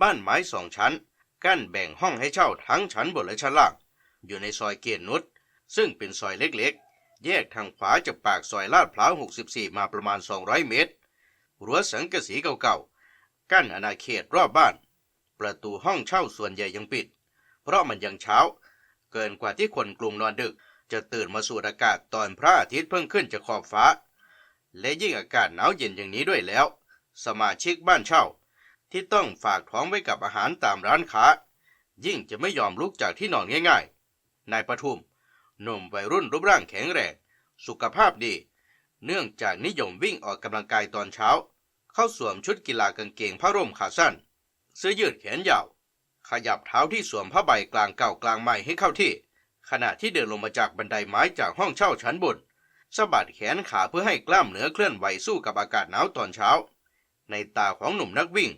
บ้านไม้สองชั้น กั้นแบ่งห้องให้เช่าทั้งชั้นบนและชั้นล่าง อยู่ในซอยเกียรนุชซึ่งเป็นซอยเล็กๆ แยกทางขวาจากปากซอยลาดพร้าว 64 มาประมาณ 200 เมตร รั้วสังกะสีเก่าๆ กั้นอาณาเขตรอบบ้าน ประตูห้องเช่าส่วนใหญ่ยังปิด เพราะมันยังเช้า เกินกว่าที่คนกรุงนอนดึก จะตื่นมาสูดอากาศตอนพระอาทิตย์เพิ่งขึ้นจากขอบฟ้า และยิ่งอากาศหนาวเย็นอย่างนี้ด้วยแล้ว สมาชิกบ้านเช่า ที่ต้องฝากท้องไว้กับอาหารตามร้านค้า ยิ่งจะไม่ยอมลุกจากที่นอนง่ายๆ นายประทุมหนุ่มวัยรุ่นรูปร่างแข็งแรง สุขภาพดี เนื่องจากนิยมวิ่งออกกำลังกายตอนเช้า เข้าสวมชุดกีฬากางเกงผ้าร่มขาสั้น เสื้อยืดแขนยาว ขยับเท้าที่สวมผ้าใบกลางเก่ากลางใหม่ให้เข้าที่ ขณะที่เดินลงมาจากบันไดไม้จากห้องเช่าชั้นบนสะบัดแขนขาเพื่อให้กล้ามเนื้อเคลื่อนไหวสู้กับอากาศหนาวตอนเช้า ในตาของหนุ่มนักวิ่ง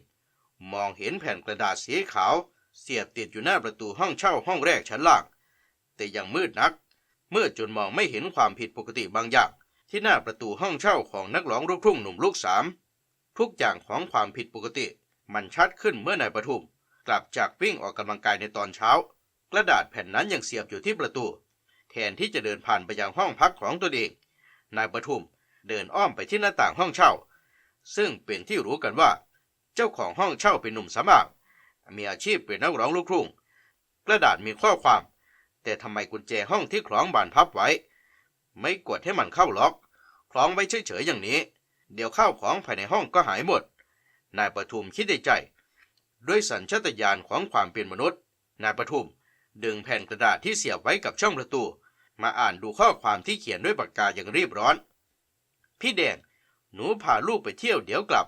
มองเห็นแผ่นกระดาษสีขาว เสียบติดอยู่หน้าประตูห้องเช่าห้องแรกชั้นล่าง แต่ยังมืดนัก มืดจนมองไม่เห็นความผิดปกติบางอย่าง ที่หน้าประตูห้องเช่าของนักร้องลูกทุ่งหนุ่มลูกสามทุกอย่างของความผิดปกติ มันชัดขึ้นเมื่อนายประทุม กลับจากวิ่งออกกำลังกายในตอนเช้า กระดาษแผ่นนั้นยังเสียบอยู่ที่ประตู แทนที่จะเดินผ่านไปยังห้องพักของตัวเอง นายประทุมเดินอ้อมไปที่หน้าต่างห้องเช่า ซึ่งเป็นที่รู้กันว่า เจ้าของห้องเช่าเป็นหนุ่มสมัครมีอาชีพเป็นนักร้องลูกทุ่งกระดาษมีข้อความ แต่ทำไมกุญแจห้องที่คล้องบานพับไว้ ไม่กดให้มันเข้าล็อก คล้องไว้เฉยๆอย่างนี้ เดี๋ยวข้าวของภายในห้องก็หายหมด นายประทุมคิดในใจ ด้วยสัญชาตญาณของความเป็นมนุษย์ นายประทุมดึงแผ่นกระดาษที่เสียบไว้กับช่องประตู มาอ่านดูข้อความที่เขียนด้วยปากกาอย่างรีบร้อน พี่แดงหนูพาลูกไปเที่ยวเดี๋ยวกลับ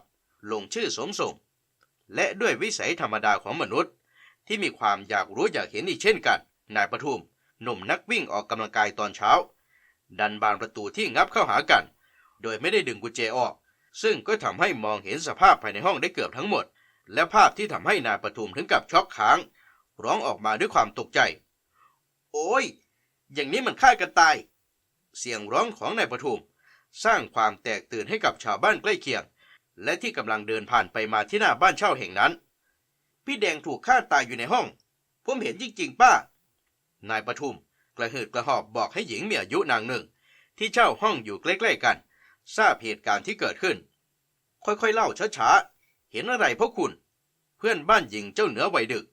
ลงชื่อสมส่ง และด้วยวิสัยธรรมดาของมนุษย์ ที่มีความอยากรู้อยากเห็นอีกเช่นกัน นายประทุมหนุ่มนักวิ่งออกกำลังกายตอนเช้า ดันบานประตูที่งับเข้าหากัน โดยไม่ได้ดึงกุญแจออก ซึ่งก็ทำให้มองเห็นสภาพภายในห้องได้เกือบทั้งหมด และภาพที่ทำให้นายประทุมถึงกับช็อกค้าง ร้องออกมาด้วยความตกใจ โอ้ย อย่างนี้มันฆ่ากันตาย เสียงร้องของนายประทุมสร้างความแตกตื่นให้กับชาวบ้านใกล้เคียง และที่กำลังเดินผ่านไปมาที่หน้าบ้านเช่าแห่งนั้น พี่แดงถูกฆ่าตายอยู่ในห้อง ผมเห็นจริงๆป้า นายประทุมกระหืดกระหอบบอกให้หญิงมีอายุนางหนึ่ง ที่เช่าห้องอยู่ใกล้ๆกัน ทราบเหตุการณ์ที่เกิดขึ้น ค่อยๆเล่าช้าๆ เห็นอะไรพวกคุณ เพื่อนบ้านหญิงเจ้าเหนือวัยดึก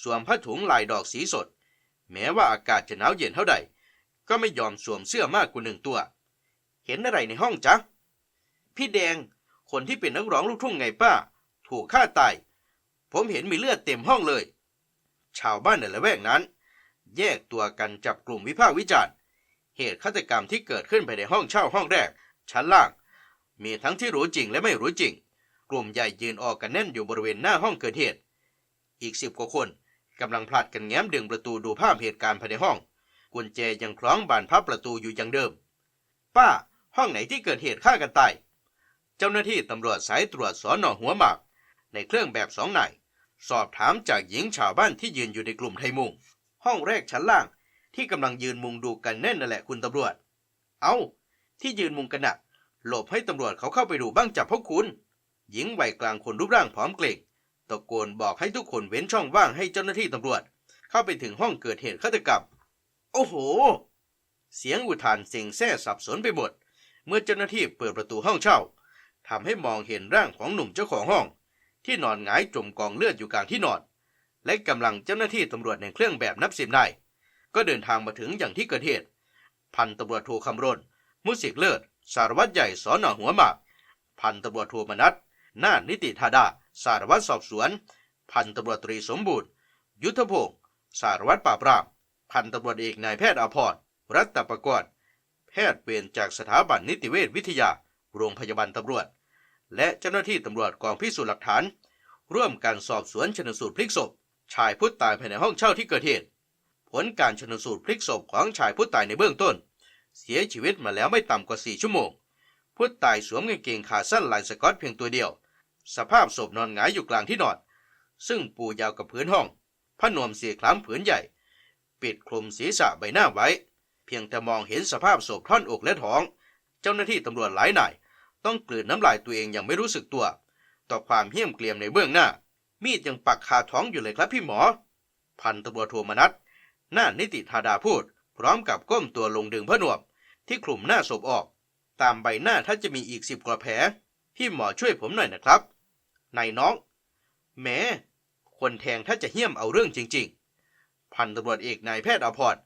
สวมผ้าถุงลายดอกสีสด แม้ว่าอากาศจะหนาวเย็นเท่าใด ก็ไม่ยอมสวมเสื้อมากกว่าหนึ่งตัว เห็นอะไรในห้องจ๊ะพี่แดง คนที่เป็นนักร้องลูกทุ่งไงป้า ถูกฆ่าตาย ผมเห็นมีเลือดเต็มห้องเลย ชาวบ้านในละแวกนั้น แยกตัวกันจับกลุ่มวิพากษ์วิจารณ์ เหตุฆาตกรรมที่เกิดขึ้นภายในห้องเช่าห้องแรก ชั้นล่าง มีทั้งที่รู้จริงและไม่รู้จริง กลุ่มใหญ่ยืนออกกันแน่นอยู่บริเวณหน้าห้องเกิดเหตุ อีกสิบกว่าคนกำลังผลัดกันแง้มดึงประตูดูภาพเหตุการณ์ภายในห้อง กุญแจยังคล้องบานพับประตูอยู่อย่างเดิม ป้า ห้องไหนที่เกิดเหตุฆ่ากันตาย จ้าหน้าที่ตำรวจสายตรวจสอนอหัวหมาก ในเครื่องแบบสองนายสอบถามจากหญิงชาวบ้านที่ยืนอยู่ในกลุ่มไทยมุง ห้องแรกชั้นล่างที่กำลังยืนมุงดูกันแน่นนั่นแหละคุณตำรวจ เอาที่ยืนมุงกันน่ะหลบให้ตำรวจเขาเข้าไปดูบ้างจับพวกคุณ หญิงวัยกลางคนรูปร่างผอมเกร็งตะโกนบอกให้ทุกคนเว้นช่องว่างให้เจ้าหน้าที่ตำรวจ เข้าไปถึงห้องเกิดเหตุฆาตกรรม โอ้โห เสียงอุทานเสียงแซ่สับสนไปหมด เมื่อเจ้าหน้าที่เปิดประตูห้องเช่า ทำให้มองเห็นร่างของหนุ่มเจ้าของห้อง ที่นอนหงายจมกองเลือดอยู่กลางที่นอน และกำลังเจ้าหน้าที่ตำรวจในเครื่องแบบนับสิบนายก็เดินทางมาถึงอย่างที่เกิดเหตุ พันตำรวจโทคำรณ มุสิกเลิศ สารวัตรใหญ่สอนอหัวหมาก พันตำรวจโทมนัสนานิติธาดา สารวัตรสอบสวน พันตำรวจตรีสมบูรณ์ ยุทธพงศ์สารวัตรปราบปราม พันตำรวจเอกนายแพทย์อภรณรัตประกอบแพทย์เวรจากสถาบันนิติเวชวิทยา โรงพยาบาลตำรวจ และเจ้าหน้าที่ตำรวจกองพิสูจน์หลักฐาน ร่วมการสอบสวนชนสูตรพลิกศพ ชายผู้ตายภายในห้องเช่าที่เกิดเหตุ ผลการชนสูตรพลิกศพของชายผู้ตายในเบื้องต้น เสียชีวิตมาแล้วไม่ต่ำกว่า 4 ชั่วโมง ผู้ตายสวมกางเกงขาสั้นลายสก๊อตเพียงตัวเดียว สภาพศพนอนหงายอยู่กลางที่นอน ซึ่งปูยาวกับพื้นห้องผ้านวมสีคล้ำผืนใหญ่ ปิดคลุมศีรษะใบหน้าไว้ เพียงแต่มองเห็นสภาพศพท่อนอกและท้อง เจ้าหน้าที่ตำรวจหลายนาย ต้องกลืนน้ำลายตัวเองอย่างไม่รู้สึกตัว ต่อความเหี้ยมเกรียมในเบื้องหน้า มีดยังปักคาท้องอยู่เลยครับพี่หมอ พันตำรวจโทมนัสหน้านิติธาดาพูด พร้อมกับก้มตัวลงดึงผ้านวม ที่คลุมหน้าศพออก ตามใบหน้าถ้าจะมีอีกสิบกว่าแผลพี่หมอช่วยผมหน่อยนะครับนายน้องแหมคนแทงถ้าจะเหี้ยมเอาเรื่องจริง ๆ พันตำรวจเอกนายแพทย์อภร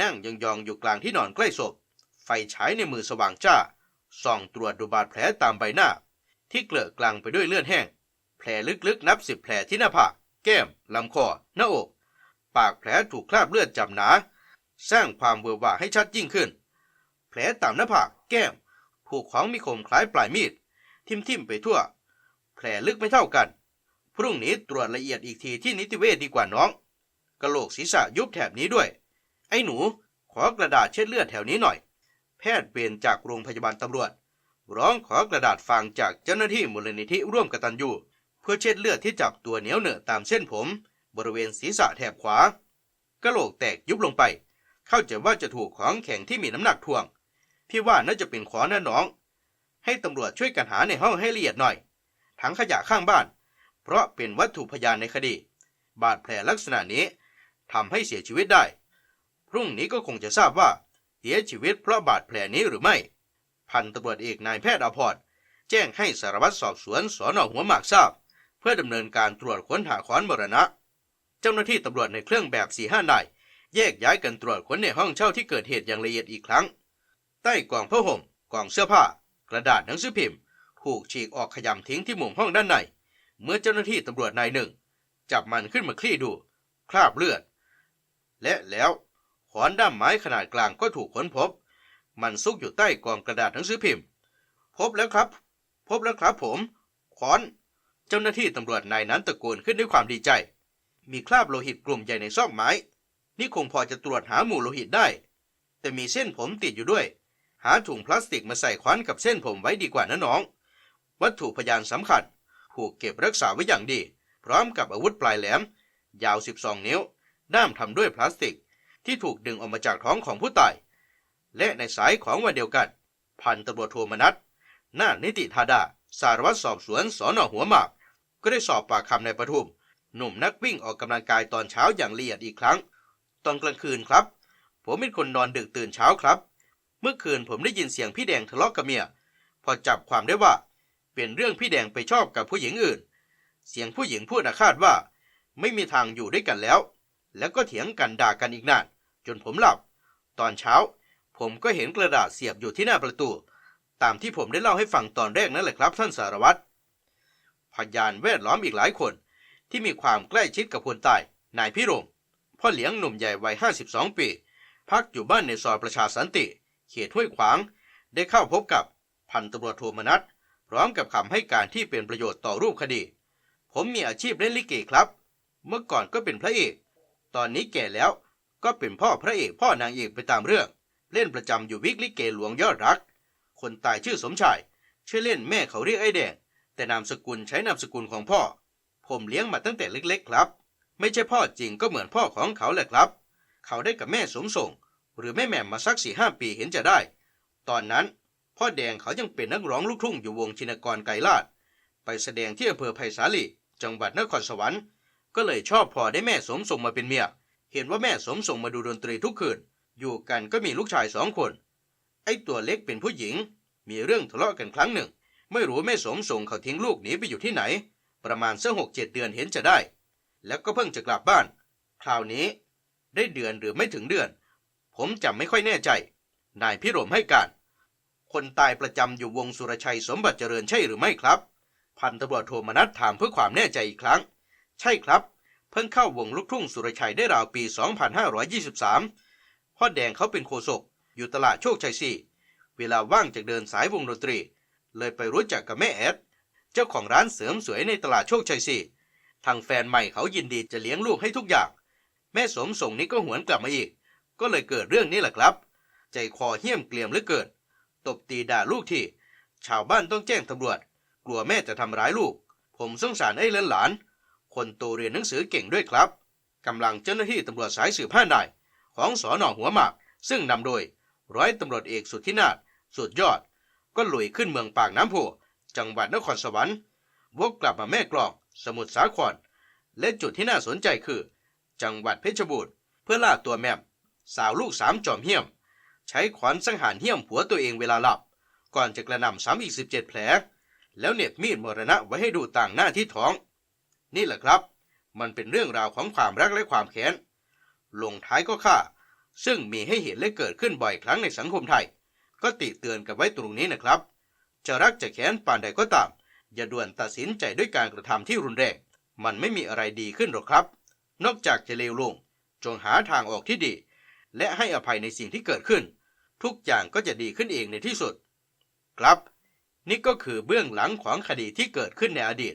นั่งยองๆอยู่กลางที่นอนใกล้ศพ ไฟฉายในมือสว่างจ้า ส่องตรวจดูบาดแผลตามใบหน้า ที่เกลอะกลางไปด้วยเลือดแห้ง แผลลึกๆนับสิบแผลที่หน้าผาก แก้ม ลำคอ หน้าอก ปากแผลถูกคราบเลือดจับหนา สร้างความเบื่อหวาให้ชัดยิ่งขึ้น แผลตามหน้าผาก แก้ม ถูกของมีคมคล้ายปลายมีด ทิ่มๆไปทั่ว แผลลึกไม่เท่ากัน พรุ่งนี้ตรวจละเอียดอีกทีที่นิติเวชดีกว่าน้อง กระโหลกศีรษะยุบแถบนี้ด้วย ไอ้หนู ขอกระดาษเช็ดเลือดแถวนี้หน่อย แพทย์เวรจากโรงพยาบาลตำรวจ ร้องขอกระดาษฟางจากเจ้าหน้าที่มูลนิธิร่วมกตัญญูเพื่อเช็ดเลือดที่จับตัวเหนียวเหนอะตามเส้นผม บริเวณศีรษะแถบขวากะโหลกแตกยุบลงไป เข้าใจว่าจะถูกของแข็งที่มีน้ำหนักถ่วง พี่ว่าน่าจะเป็นขอนะน้อง ให้ตำรวจช่วยกันหาในห้องให้ละเอียดหน่อย ถังขยะข้างบ้าน เพราะเป็นวัตถุพยานในคดี บาดแผลลักษณะนี้ทำให้เสียชีวิตได้ พรุ่งนี้ก็คงจะทราบว่า เสียชีวิตเพราะบาดแผลนี้หรือไม่ พันตำรวจเอกนายแพทย์อภรณ์แจ้งให้สารวัตรสอบสวนสอนอหัวหมากทราบ เพื่อดำเนินการตรวจค้นหาค้อนมรณะ เจ้าหน้าที่ตำรวจในเครื่องแบบสี่ห้านายแยกย้ายกันตรวจค้นในห้องเช่าที่เกิดเหตุอย่างละเอียดอีกครั้ง ใต้กล่องผ้าห่มกล่องเสื้อผ้า กระดาษหนังสือพิมพ์ ถูกฉีกออกขยำทิ้งที่มุมห้องด้านใน เมื่อเจ้าหน้าที่ตำรวจนายหนึ่ง จับมันขึ้นมาคลี่ดู คราบเลือด และแล้ว ขอนด้ามไม้ขนาดกลางก็ถูกค้นพบ มันซุกอยู่ใต้กองกระดาษหนังสือพิมพ์ พบแล้วครับ พบแล้วครับผม ขอน เจ้าหน้าที่ตำรวจนายนั้นตะโกนขึ้นด้วยความดีใจ มีคราบโลหิตกลุ่มใหญ่ในซอกไม้ นี่คงพอจะตรวจหาหมู่โลหิตได้ แต่มีเส้นผมติดอยู่ด้วย หาถุงพลาสติกมาใส่คว้านกับเส้นผมไว้ดีกว่านะน้อง วัตถุพยานสำคัญถูกเก็บรักษาไว้อย่างดี พร้อมกับอาวุธปลายแหลม ยาว 12 นิ้ว ด้ามทำด้วยพลาสติก ที่ถูกดึงออกมาจากท้องของผู้ตาย และในสายของวันเดียวกัน พันตำรวจโทมนัสหน้านิติธาดา สารวัตรสอบสวนสอนอหัวหมาก ก็ได้สอบปากคำในประทุม หนุ่มนักวิ่งออกกำลังกายตอนเช้าอย่างละเอียดอีกครั้ง ตอนกลางคืนครับ ผมเป็นคนนอนดึกตื่นเช้าครับ เมื่อคืนผมได้ยินเสียงพี่แดงทะเลาะกับเมีย พอจับความได้ว่า เป็นเรื่องพี่แดงไปชอบกับผู้หญิงอื่น เสียงผู้หญิงพูดอาฆาตว่า ไม่มีทางอยู่ด้วยกันแล้ว แล้วก็เถียงกันด่ากันอีกนาน จนผมหลับ ตอนเช้า ผมก็เห็นกระดาษเสียบอยู่ที่หน้าประตู ตามที่ผมได้เล่าให้ฟังตอนแรกนั่นแหละครับท่านสารวัตรพยานแวดล้อมอีกหลายคน ที่มีความใกล้ชิดกับคนตายนายพิรมพ่อเลี้ยงหนุ่มใหญ่วัย52 ปี พักอยู่บ้านในซอยประชาสันติ เขตห้วยขวาง ได้เข้าพบกับพันตำรวจโทมนัสพร้อมกับคำให้การที่เป็นประโยชน์ต่อรูปคดี ผมมีอาชีพเล่นลิเกครับ เมื่อก่อนก็เป็นพระเอก ตอนนี้แก่แล้วก็เป็นพ่อพระเอกพ่อนางเอกไปตามเรื่อง เล่นประจำอยู่วิกลิเกหลวงยอดรัก คนตายชื่อสมชาย ชื่อเล่นแม่เขาเรียกไอ้แดง แต่นามสกุลใช้นามสกุลของพ่อ ผมเลี้ยงมาตั้งแต่เล็กๆครับ ไม่ใช่พ่อจริงก็เหมือนพ่อของเขาแหละครับ เขาได้กับแม่สมส่ง หรือแม่แหม่มมาสักสี่ห้าปีเห็นจะได้ ตอนนั้นพ่อแดงเขายังเป็นนักร้องลูกทุ่งอยู่วงชินกรไกรลาดไปแสดงที่อำเภอไผ่สาลีจังหวัดนครสวรรค์ ก็เลยชอบพอได้แม่สมส่งมาเป็นเมีย เห็นว่าแม่สมส่งมาดูดนตรีทุกคืน อยู่กันก็มีลูกชายสองคน ไอ้ตัวเล็กเป็นผู้หญิง มีเรื่องทะเลาะกันครั้งหนึ่ง ไม่รู้แม่สมส่งเขาทิ้งลูกหนีไปอยู่ที่ไหน ประมาณสักหกเจ็ดเดือนเห็นจะได้ แล้วก็เพิ่งจะกลับบ้าน คราวนี้ ได้เดือนหรือไม่ถึงเดือน ผมจำไม่ค่อยแน่ใจ นายพิรมให้การ คนตายประจำอยู่วงสุรชัยสมบัติเจริญใช่หรือไม่ครับ พันตำรวจโทมนัสถามเพื่อความแน่ใจอีกครั้ง ใช่ครับ เพิ่งเข้าวงลูกทุ่งสุรชัยได้ราวปี 2523 พ่อแดงเขาเป็นโคศก อยู่ตลาดโชคชัยสี่เวลาว่างจากเดินสายวงดนตรี เลยไปรู้จักกับแม่แอด เจ้าของร้านเสริมสวยในตลาดโชคชัยสี่ทางแฟนใหม่เขายินดีจะเลี้ยงลูกให้ทุกอย่าง แม่สมส่งนี้ก็หวนกลับมาอีก ก็เลยเกิดเรื่องนี้แหละครับ ใจคอเหี้ยมเกลียมเหลือเกิน ตบตีด่าลูกที่ ชาวบ้านต้องแจ้งตำรวจ กลัวแม่จะทำร้ายลูก ผมสงสารไอ้เลนหลาน คนโตเรียนหนังสือเก่งด้วยครับกำลังเจ้าหน้าที่ตำรวจสายสืบห้านายของสอนอหัวหมากซึ่งนำโดยร้อยตำรวจเอกสุทธินาถสุดยอด ก็ลุยขึ้นเมืองปากน้ำโพจังหวัดนครสวรรค์วกกลับมาแม่กลองสมุทรสาคร และจุดที่น่าสนใจคือ จังหวัดเพชรบูรณ์เพื่อล่าตัวแม่มสาวลูกสามจอมเหี้ยม ใช้ขวานสังหารเหี้ยมผัวตัวเองเวลาหลับ ก่อนจะกระหน่ำซ้ำอีก 17 แผล แล้วเน็บมีดมรณะไว้ให้ดูต่างหน้าที่ท้อง นี่แหละครับ มันเป็นเรื่องราวของความรักและความแค้น ลงท้ายก็ฆ่า ซึ่งมีให้เห็นและเกิดขึ้นบ่อยครั้งในสังคมไทย ก็ติเตือนกันไว้ตรงนี้นะครับ จะรักจะแค้นป่านใดก็ตาม อย่าด่วนตัดสินใจด้วยการกระทำที่รุนแรง มันไม่มีอะไรดีขึ้นหรอกครับ นอกจากจะเลวลง จงหาทางออกที่ดี และให้อภัยในสิ่งที่เกิดขึ้น ทุกอย่างก็จะดีขึ้นเองในที่สุด ครับ นี่ก็คือเบื้องหลังของคดีที่เกิดขึ้นในอดีต